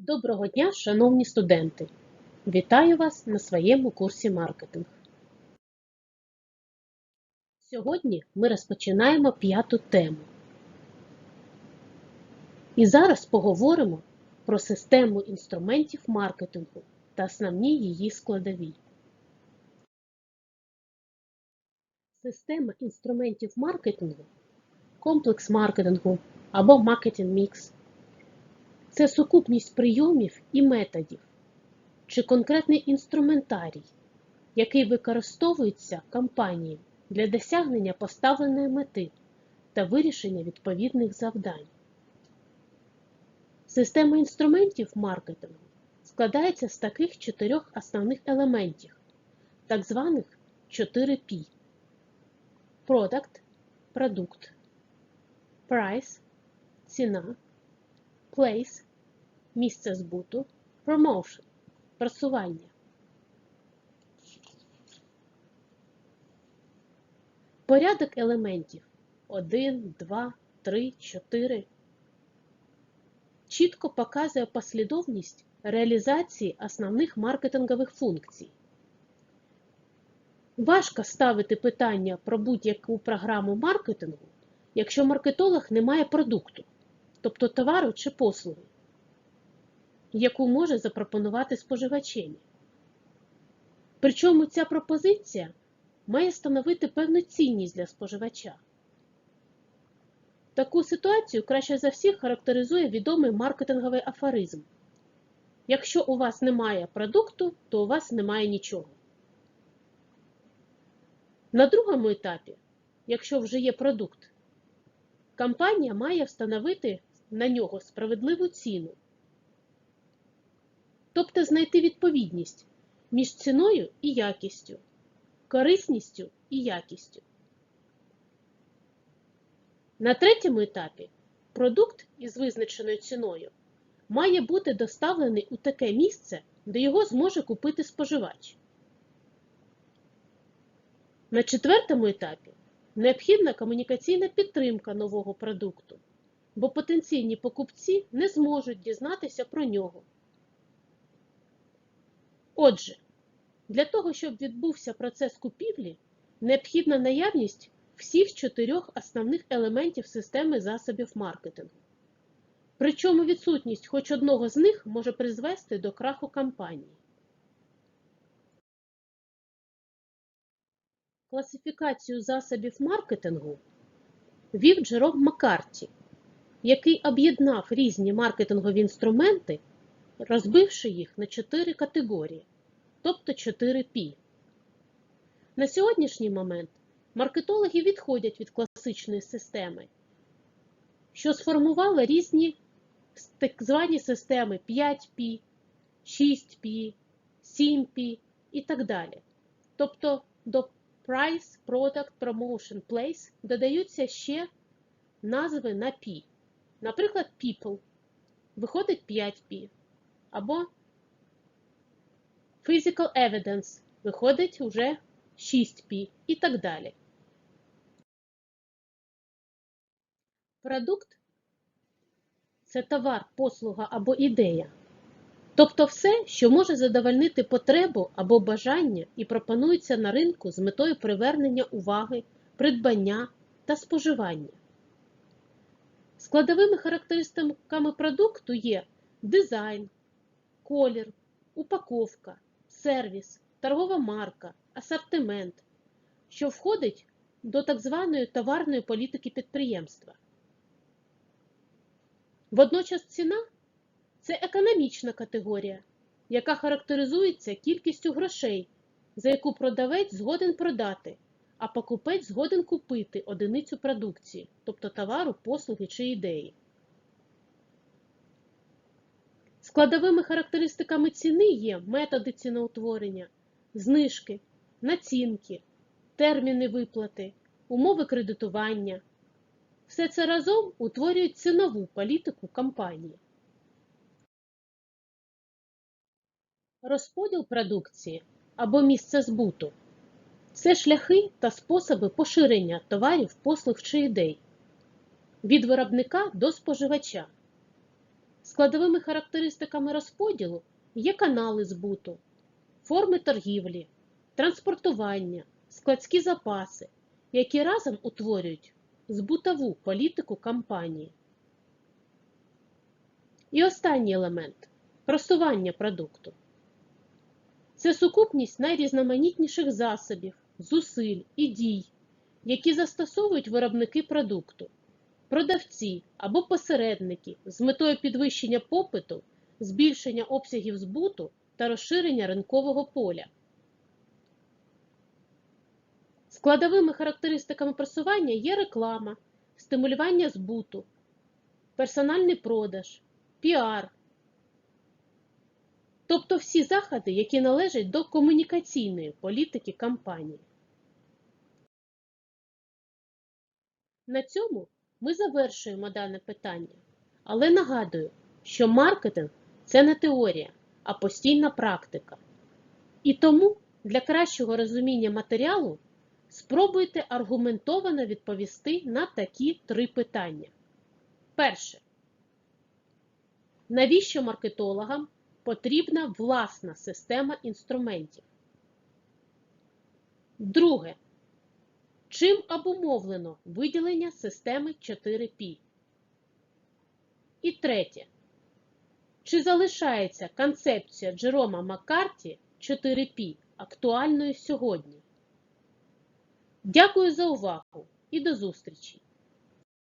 Доброго дня, шановні студенти! Вітаю вас на своєму курсі маркетинг. Сьогодні ми розпочинаємо п'яту тему. І зараз поговоримо про систему інструментів маркетингу та основні її складові. Система інструментів маркетингу, комплекс маркетингу або маркетинг мікс це сукупність прийомів і методів чи конкретний інструментарій, який використовується компанією для досягнення поставленої мети та вирішення відповідних завдань. Система інструментів маркетингу складається з таких чотирьох основних елементів, так званих 4P. Product – продукт, Price – ціна, Place – місце збуту, Promotion – просування. Порядок елементів 1, 2, 3, 4 чітко показує послідовність реалізації основних маркетингових функцій. Важко ставити питання про будь-яку програму маркетингу, якщо маркетолог не має продукту, тобто товару чи послуги, яку може запропонувати споживачеві. Причому ця пропозиція має становити певну цінність для споживача. Таку ситуацію краще за всіх характеризує відомий маркетинговий афоризм. Якщо у вас немає продукту, то у вас немає нічого. На другому етапі, якщо вже є продукт, компанія має встановити на нього справедливу ціну, тобто знайти відповідність між ціною і якістю, корисністю і якістю. На третьому етапі продукт із визначеною ціною має бути доставлений у таке місце, де його зможе купити споживач. На четвертому етапі необхідна комунікаційна підтримка нового продукту, бо потенційні покупці не зможуть дізнатися про нього. Отже, для того, щоб відбувся процес купівлі, необхідна наявність всіх чотирьох основних елементів системи засобів маркетингу. Причому відсутність хоч одного з них може призвести до краху компанії. Класифікацію засобів маркетингу вів Джером Маккарті, який об'єднав різні маркетингові інструменти, розбивши їх на чотири категорії, тобто 4P. На сьогоднішній момент маркетологи відходять від класичної системи, що сформувала різні так звані системи 5P, 6P, 7P і так далі. Тобто до Price, Product, Promotion, Place додаються ще назви на P. Наприклад, People виходить 5P. Або Physical Evidence виходить уже 6P і так далі. Продукт це товар, послуга або ідея. Тобто все, що може задовольнити потребу або бажання і пропонується на ринку з метою привернення уваги, придбання та споживання. Складовими характеристиками продукту є дизайн, колір, упаковка, сервіс, торгова марка, асортимент, що входить до так званої товарної політики підприємства. Водночас ціна це економічна категорія, яка характеризується кількістю грошей, за яку продавець згоден продати, а покупець згоден купити одиницю продукції, тобто товару, послуги чи ідеї. Складовими характеристиками ціни є методи ціноутворення, знижки, націнки, терміни виплати, умови кредитування. Все це разом утворюють цінову політику компанії. Розподіл продукції або місце збуту це шляхи та способи поширення товарів, послуг чи ідей від виробника до споживача. Складовими характеристиками розподілу є канали збуту, форми торгівлі, транспортування, складські запаси, які разом утворюють збутову політику компанії. І останній елемент просування продукту. Це сукупність найрізноманітніших засобів, зусиль і дій, які застосовують виробники продукту, продавці або посередники з метою підвищення попиту, збільшення обсягів збуту та розширення ринкового поля. Складовими характеристиками просування є реклама, стимулювання збуту, персональний продаж, піар, тобто всі заходи, які належать до комунікаційної політики компанії. На цьому ми завершуємо дане питання, але нагадую, що маркетинг це не теорія, а постійна практика. І тому для кращого розуміння матеріалу спробуйте аргументовано відповісти на такі три питання. Перше. Навіщо маркетологам потрібна власна система інструментів? Друге. Чим обумовлено виділення системи 4P? І третє. Чи залишається концепція Джерома Маккарті 4P актуальною сьогодні? Дякую за увагу і до зустрічі!